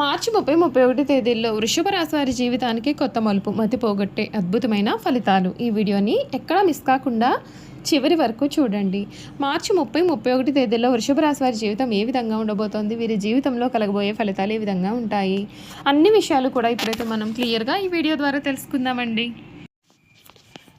మార్చి ముప్పై ముప్పై ఒకటి తేదీల్లో వృషభ రాశి వారి జీవితానికి కొత్త మలుపు మతి పోగొట్టే అద్భుతమైన ఫలితాలు. ఈ వీడియోని ఎక్కడా మిస్ కాకుండా చివరి వరకు చూడండి. మార్చి ముప్పై ముప్పై ఒకటి తేదీల్లో వృషభ రాశి వారి జీవితం ఏ విధంగా ఉండబోతోంది? వీరి జీవితంలో కలగబోయే ఫలితాలు ఏ విధంగా ఉంటాయి? అన్ని విషయాలు కూడా ఇప్పుడైతే మనం క్లియర్గా ఈ వీడియో ద్వారా తెలుసుకుందామండి.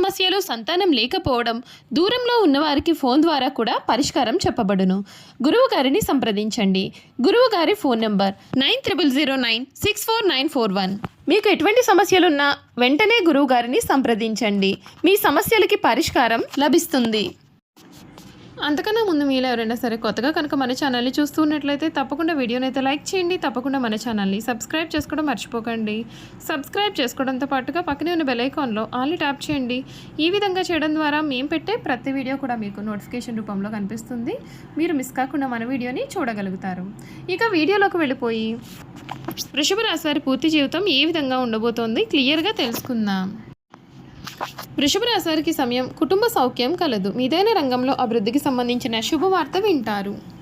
సమస్యలు సంతానం లేకపోవడం దూరంలో ఉన్నవారికి ఫోన్ ద్వారా కూడా పరిష్కారం చెప్పబడును. గురువు గారిని సంప్రదించండి. గురువు గారి phone number nine triple zero nine six four nine four one. మీకు ఎటువంటి సమస్యలున్నా వెంటనే గురువు గారిని సంప్రదించండి. మీ సమస్యలకి పరిష్కారం లభిస్తుంది. అంతకన్నా ముందు మీలో ఎవరైనా సరే కొత్తగా కనుక మన ఛానల్ని చూస్తూ ఉన్నట్లయితే తప్పకుండా వీడియోని అయితే లైక్ చేయండి. తప్పకుండా మన ఛానల్ని సబ్స్క్రైబ్ చేసుకోవడం మర్చిపోకండి. సబ్స్క్రైబ్ చేసుకోవడంతో పాటుగా పక్కనే ఉన్న బెలైకాన్లో ఆల్ని ట్యాప్ చేయండి. ఈ విధంగా చేయడం ద్వారా మేము పెట్టే ప్రతి వీడియో కూడా మీకు నోటిఫికేషన్ రూపంలో కనిపిస్తుంది. మీరు మిస్ కాకుండా మన వీడియోని చూడగలుగుతారు. ఇక వీడియోలోకి వెళ్ళిపోయి వృషభ రాశి వారి పూర్తి జీవితం ఏ విధంగా ఉండబోతోంది? క్లియర్గా తెలుసుకుందాం. వృషభ రాశి సమయం కుటుంబ సౌఖ్యం కలదు. మీదైన రంగంలో అభివృద్ధికి సంబంధించిన శుభవార్త వింటారు.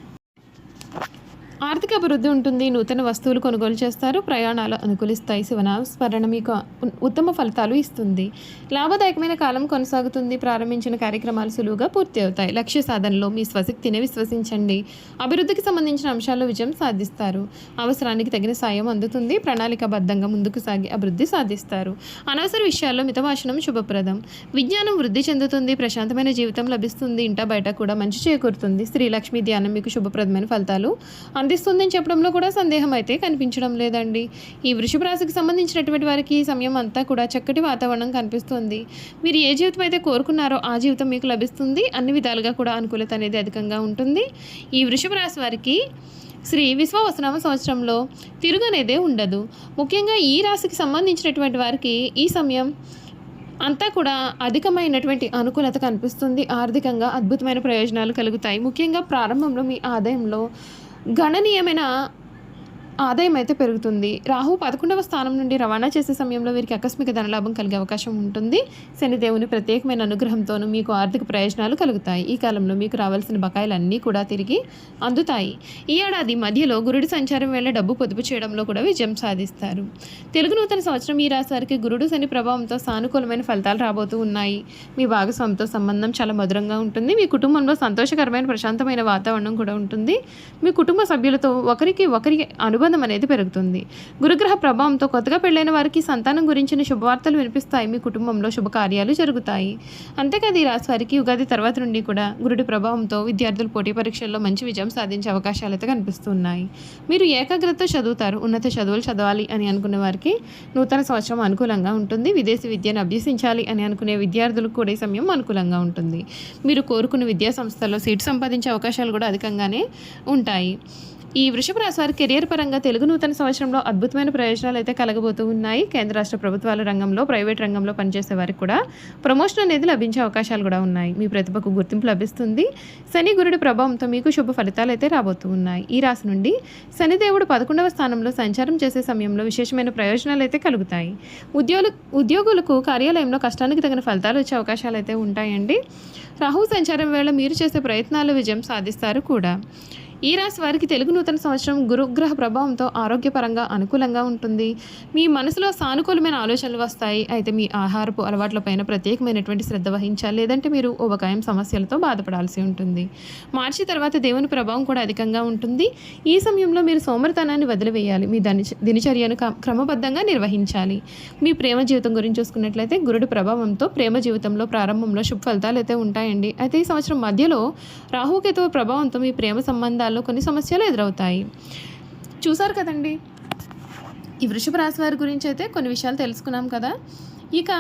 ఆర్థిక అభివృద్ధి ఉంటుంది నూతన వస్తువులు కొనుగోలు చేస్తారు ప్రయాణాలు అనుకూలిస్తాయి. శివనామస్మరణ మీకు ఉ- ఉత్తమ ఫలితాలు ఇస్తుంది. లాభదాయకమైన కాలం కొనసాగుతుంది. ప్రారంభించిన కార్యక్రమాలు సులువుగా పూర్తి అవుతాయి. లక్ష్య సాధనలో మీ స్వశక్తిని విశ్వసించండి. అభివృద్ధికి సంబంధించిన అంశాల్లో విజయం సాధిస్తారు. అవసరానికి తగిన సాయం అందుతుంది. ప్రణాళికాబద్ధంగా ముందుకు సాగి అభివృద్ధి సాధిస్తారు. అనవసర విషయాల్లో మితభాషణం శుభప్రదం. విజ్ఞానం వృద్ధి చెందుతుంది. ప్రశాంతమైన జీవితం లభిస్తుంది. ఇంట బయట కూడా మంచి చేకూరుతుంది. స్త్రీ లక్ష్మి ధ్యానం మీకు శుభప్రదమైన ఫలితాలు అందిస్తుందని చెప్పడంలో కూడా సందేహం అయితే కనిపించడం లేదండి. ఈ వృషభ రాశికి సంబంధించినటువంటి వారికి సమయం అంతా కూడా చక్కటి వాతావరణం కనిపిస్తుంది. మీరు ఏ జీవితం అయితే కోరుకున్నారో ఆ జీవితం మీకు లభిస్తుంది. అన్ని విధాలుగా కూడా అనుకూలత అనేది అధికంగా ఉంటుంది. ఈ వృషభ రాశి వారికి శ్రీ విశ్వవసనామ సంవత్సరంలో తిరుగనేదే ఉండదు. ముఖ్యంగా ఈ రాశికి సంబంధించినటువంటి వారికి ఈ సమయం అంతా కూడా అధికమైనటువంటి అనుకూలత కనిపిస్తుంది. ఆర్థికంగా అద్భుతమైన ప్రయోజనాలు కలుగుతాయి. ముఖ్యంగా ప్రారంభంలో మీ ఆదాయంలో గణనీయమైన ఆదాయం అయితే పెరుగుతుంది. రాహు పదకొండవ స్థానం నుండి రవాణా చేసే సమయంలో వీరికి ఆకస్మిక ధనలాభం కలిగే అవకాశం ఉంటుంది. శనిదేవుని ప్రత్యేకమైన అనుగ్రహంతోనూ మీకు ఆర్థిక ప్రయోజనాలు కలుగుతాయి. ఈ కాలంలో మీకు రావాల్సిన బకాయిలన్నీ కూడా తిరిగి అందుతాయి. ఈ ఏడాది మధ్యలో గురుడి సంచారం వేళ డబ్బు పొదుపు చేయడంలో కూడా విజయం సాధిస్తారు. తెలుగు నూతన సంవత్సరం ఈ రాశివారికి గురుడు శని ప్రభావంతో సానుకూలమైన ఫలితాలు రాబోతూ ఉన్నాయి. మీ భాగస్వామితో సంబంధం చాలా మధురంగా ఉంటుంది. మీ కుటుంబంలో సంతోషకరమైన ప్రశాంతమైన వాతావరణం కూడా ఉంటుంది. మీ కుటుంబ సభ్యులతో ఒకరికి ఒకరికి అనుబంధం అనేది పెరుగుతుంది. గురుగ్రహ ప్రభావంతో కొత్తగా పెళ్ళైన వారికి సంతానం గురించిన శుభవార్తలు వినిపిస్తాయి. మీ కుటుంబంలో శుభకార్యాలు జరుగుతాయి. అంతేకాదు ఈ రాశి వారికి ఉగాది తర్వాత నుండి కూడా గురుడి ప్రభావంతో విద్యార్థులు పోటీ పరీక్షల్లో మంచి విజయం సాధించే అవకాశాలు అయితే కనిపిస్తున్నాయి. మీరు ఏకాగ్రత చదువుతారు. ఉన్నత చదువులు చదవాలి అని అనుకునే వారికి నూతన సంవత్సరం అనుకూలంగా ఉంటుంది. విదేశీ విద్యను అభ్యసించాలి అని అనుకునే విద్యార్థులకు కూడా ఈ సమయం అనుకూలంగా ఉంటుంది. మీరు కోరుకున్న విద్యా సంస్థల్లో సీటు సంపాదించే అవకాశాలు కూడా అధికంగానే ఉంటాయి. ఈ వృషభ రాశి వారి కెరియర్ పరంగా తెలుగు నూతన సంవత్సరంలో అద్భుతమైన ప్రయోజనాలు అయితే కలగబోతూ ఉన్నాయి. కేంద్ర రాష్ట్ర ప్రభుత్వాల రంగంలో ప్రైవేట్ రంగంలో పనిచేసే వారికి కూడా ప్రమోషన్ అనేది లభించే అవకాశాలు కూడా ఉన్నాయి. మీ ప్రతిభకు గుర్తింపు లభిస్తుంది. శని గురుడి ప్రభావంతో మీకు శుభ ఫలితాలు అయితే రాబోతూ ఉన్నాయి. ఈ రాశి నుండి శనిదేవుడు పదకొండవ స్థానంలో సంచారం చేసే సమయంలో విశేషమైన ప్రయోజనాలు అయితే కలుగుతాయి. ఉద్యోగులు ఉద్యోగులకు కార్యాలయంలో కష్టానికి తగిన ఫలితాలు వచ్చే అవకాశాలు అయితే ఉంటాయండి. రాహు సంచారం వేళ మీరు చేసే ప్రయత్నాలు విజయం సాధిస్తారు కూడా. ఈ రాశి వారికి తెలుగు నూతన సంవత్సరం గురుగ్రహ ప్రభావంతో ఆరోగ్యపరంగా అనుకూలంగా ఉంటుంది. మీ మనసులో సానుకూలమైన ఆలోచనలు వస్తాయి. అయితే మీ ఆహారపు అలవాట్లపైన ప్రత్యేకమైనటువంటి శ్రద్ధ వహించాలి. లేదంటే మీరు ఉపకాయం సమస్యలతో బాధపడాల్సి ఉంటుంది. మార్చి తర్వాత దేవుని ప్రభావం కూడా అధికంగా ఉంటుంది. ఈ సమయంలో మీరు సోమరితనాన్ని వదిలివేయాలి. మీ దని దినచర్యను క్రమబద్ధంగా నిర్వహించాలి. మీ ప్రేమ జీవితం గురించి చూసుకున్నట్లయితే గురుడు ప్రభావంతో ప్రేమ జీవితంలో ప్రారంభంలో శుభ ఫలితాలు అయితే ఉంటాయండి. అయితే ఈ సంవత్సరం మధ్యలో రాహుకేతువు ప్రభావంతో మీ ప్రేమ సంబంధాల్లో కొన్ని సమస్యలు ఎదురవుతాయి. చూసారు కదండి? ఈ వృషభ రాశి వారి గురించి అయితే కొన్ని విషయాలు తెలుసుకున్నాం కదా. ఇక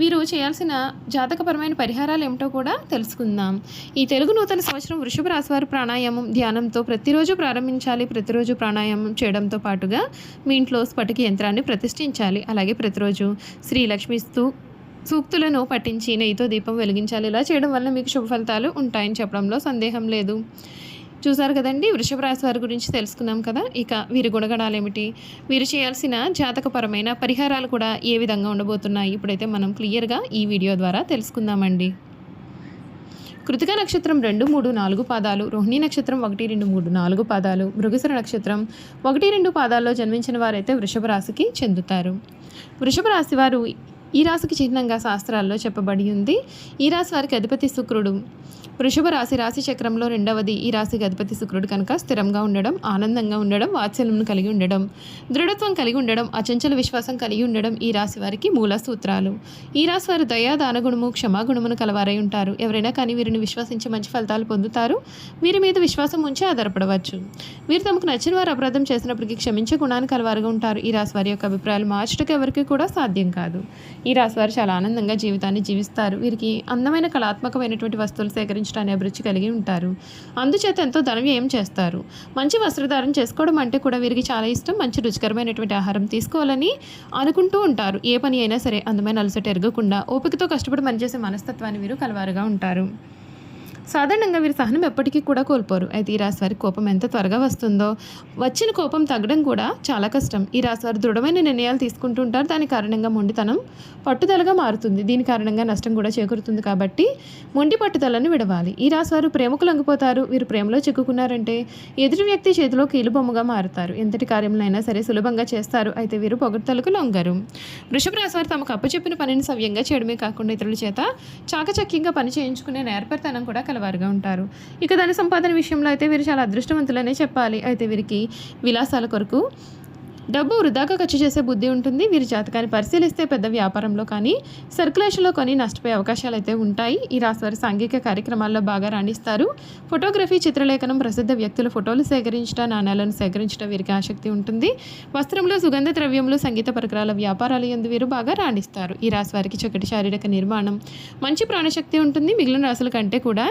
వీరు చేయాల్సిన జాతకపరమైన పరిహారాలు ఏమిటో కూడా తెలుసుకుందాం. ఈ తెలుగు నూతన సంవత్సరం వృషభ రాశి వారు ప్రాణాయామం ధ్యానంతో ప్రతిరోజు ప్రారంభించాలి. ప్రతిరోజు ప్రాణాయామం చేయడంతో పాటుగా మీ ఇంట్లో స్ఫటిక యంత్రాన్ని ప్రతిష్ఠించాలి. అలాగే ప్రతిరోజు శ్రీ లక్ష్మిస్తూ సూక్తులను పఠించి నెయ్యితో దీపం వెలిగించాలి. ఇలా చేయడం వల్ల మీకు శుభ ఫలితాలు ఉంటాయని చెప్పడంలో సందేహం లేదు. చూసారు కదండి? వృషభ రాశి వారి గురించి తెలుసుకున్నాం కదా. ఇక వీరి గుణగణాలు ఏమిటి వీరు చేయాల్సిన జాతకపరమైన పరిహారాలు కూడా ఏ విధంగా ఉండబోతున్నాయి? ఇప్పుడైతే మనం క్లియర్గా ఈ వీడియో ద్వారా తెలుసుకుందామండి. కృతిక నక్షత్రం రెండు మూడు నాలుగు పాదాలు రోహిణి నక్షత్రం ఒకటి రెండు మూడు నాలుగు పాదాలు మృగశిర నక్షత్రం ఒకటి రెండు పాదాల్లో జన్మించిన వారైతే వృషభ రాశికి చెందుతారు. వృషభ రాశి వారు ఈ రాశికి చిహ్నంగా శాస్త్రాల్లో చెప్పబడి ఉంది. ఈ రాశి వారికి అధిపతి శుక్రుడు. వృషభ రాశి రాశి చక్రంలో రెండవది ఈ రాశికి అధిపతి శుక్రుడు కనుక స్థిరంగా ఉండడం ఆనందంగా ఉండడం వాత్సల్యం కలిగి ఉండడం దృఢత్వం కలిగి ఉండడం అచంచల విశ్వాసం కలిగి ఉండడం ఈ రాశి వారికి మూల సూత్రాలు. ఈ రాశి వారు దయా దానగుణము క్షమాగుణమును కలవారై ఉంటారు. ఎవరైనా కానీ వీరిని విశ్వసించి మంచి ఫలితాలు పొందుతారు. వీరి మీద విశ్వాసం ఉంచి ఆధారపడవచ్చు. వీరు తమకు నచ్చిన వారు అపరాధం చేసినప్పటికీ క్షమించే గుణాన్ని కలవారుగా ఉంటారు. ఈ రాశి వారి యొక్క అభిప్రాయాలు మార్చడానికి ఎవరికి కూడా సాధ్యం కాదు. ఈ రాశివారు చాలా ఆనందంగా జీవితాన్ని జీవిస్తారు. వీరికి అందమైన కళాత్మకమైనటువంటి వస్తువులు సేకరించడానికి అభిరుచి కలిగి ఉంటారు. అందుచేత ఎంతో ధన వ్యయం చేస్తారు? మంచి వస్త్రధారణ చేసుకోవడం అంటే కూడా వీరికి చాలా ఇష్టం. మంచి రుచికరమైనటువంటి ఆహారం తీసుకోవాలని అనుకుంటూ ఉంటారు. ఏ పని అయినా సరే అందమైన అలసట ఎరగకుండా ఓపికతో కష్టపడి పనిచేసే మనస్తత్వాన్ని వీరు కలవారుగా ఉంటారు. సాధారణంగా వీరి సహనం ఎప్పటికీ కూడా కోల్పోరు. అయితే ఈ రాశివారి కోపం ఎంత త్వరగా వస్తుందో వచ్చిన కోపం తగ్గడం కూడా చాలా కష్టం. ఈ రాశివారు దృఢమైన నిర్ణయాలు తీసుకుంటూ ఉంటారు. దాని కారణంగా మొండితనం పట్టుదలగా మారుతుంది. దీని కారణంగా నష్టం కూడా చేకూరుతుంది కాబట్టి మొండి పట్టుదలను విడవాలి. ఈ రాశివారు ప్రేమకు లొంగిపోతారు. వీరు ప్రేమలో చిక్కుకున్నారంటే ఎదుటి వ్యక్తి చేతిలో కీలుబొమ్మగా మారుతారు. ఎంతటి కార్యంలో అయినా సరే సులభంగా చేస్తారు. అయితే వీరు పొగడ్తలకు లొంగరు. వృషభ రాశివారు తమకు అప్పచెప్పిన పనిని సవ్యంగా చేయడమే కాకుండా ఇతరుల చేత చాకచక్యంగా పని చేయించుకునే నేర్పరితనం కూడా వారిగా ఉంటారు. ఇక ధన సంపాదన విషయంలో అయితే వీరు చాలా అదృష్టవంతులనే చెప్పాలి. అయితే వీరికి విలాసాల కొరకు డబ్బు వృధాగా ఖర్చు చేసే బుద్ధి ఉంటుంది. వీరి జాతకాన్ని పరిశీలిస్తే పెద్ద వ్యాపారంలో కానీ సర్క్యులేషన్లో కొన్ని నష్టపోయే అవకాశాలు అయితే ఉంటాయి. ఈ రాశివారి సాంఘిక కార్యక్రమాల్లో బాగా రాణిస్తారు. ఫోటోగ్రఫీ చిత్రలేఖనం ప్రసిద్ధ వ్యక్తుల ఫోటోలు సేకరించడం నాణ్యాలను సేకరించడం వీరికి ఆసక్తి ఉంటుంది. వస్త్రంలో సుగంధ ద్రవ్యములు సంగీత పరికరాల వ్యాపారాలు ఎందు వీరు బాగా రాణిస్తారు. ఈ రాశి వారికి చక్కటి శారీరక నిర్మాణం మంచి ప్రాణశక్తి ఉంటుంది. మిగిలిన రాశుల కంటే కూడా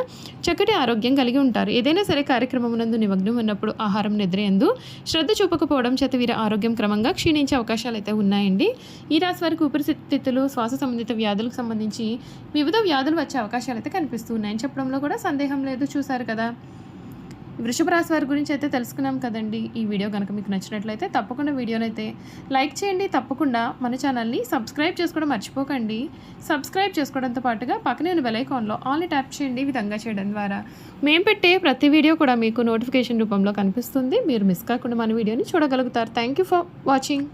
చక్కటి ఆరోగ్యం కలిగి ఉంటారు. ఏదైనా సరే కార్యక్రమం నందు నిమగ్నం ఉన్నప్పుడు ఆహారం నిద్ర ఎందు శ్రద్ధ చూపకపోవడం చేత వీరి ఆరోగ్యం క్రమంగా క్షీణించే అవకాశాలు అయితే ఉన్నాయండి. ఈ రాశి వారికి ఊపిరితిత్తులు శ్వాస సంబంధిత వ్యాధులకు సంబంధించి వివిధ వ్యాధులు వచ్చే అవకాశాలు అయితే కనిపిస్తూ ఉన్నాయని చెప్పడంలో కూడా సందేహం లేదు. చూసారు కదా. వృషభ రాశి వారి గురించి అయితే తెలుసుకున్నాం కదండి. ఈ వీడియో కనుక మీకు నచ్చినట్లయితే తప్పకుండా వీడియోనైతే అయితే లైక్ చేయండి. తప్పకుండా మన ఛానల్ని సబ్స్క్రైబ్ చేసుకోవడం మర్చిపోకండి. సబ్స్క్రైబ్ చేసుకోవడంతో పాటుగా పక్కనే ఉన్న బెలైకాన్లో ఆల్ని ట్యాప్ చేయండి ఈ విధంగా చేయడం ద్వారా. మేము పెట్టే ప్రతి వీడియో కూడా మీకు నోటిఫికేషన్ రూపంలో కనిపిస్తుంది. మీరు మిస్ కాకుండా మన వీడియోని చూడగలుగుతారు. Thank you for watching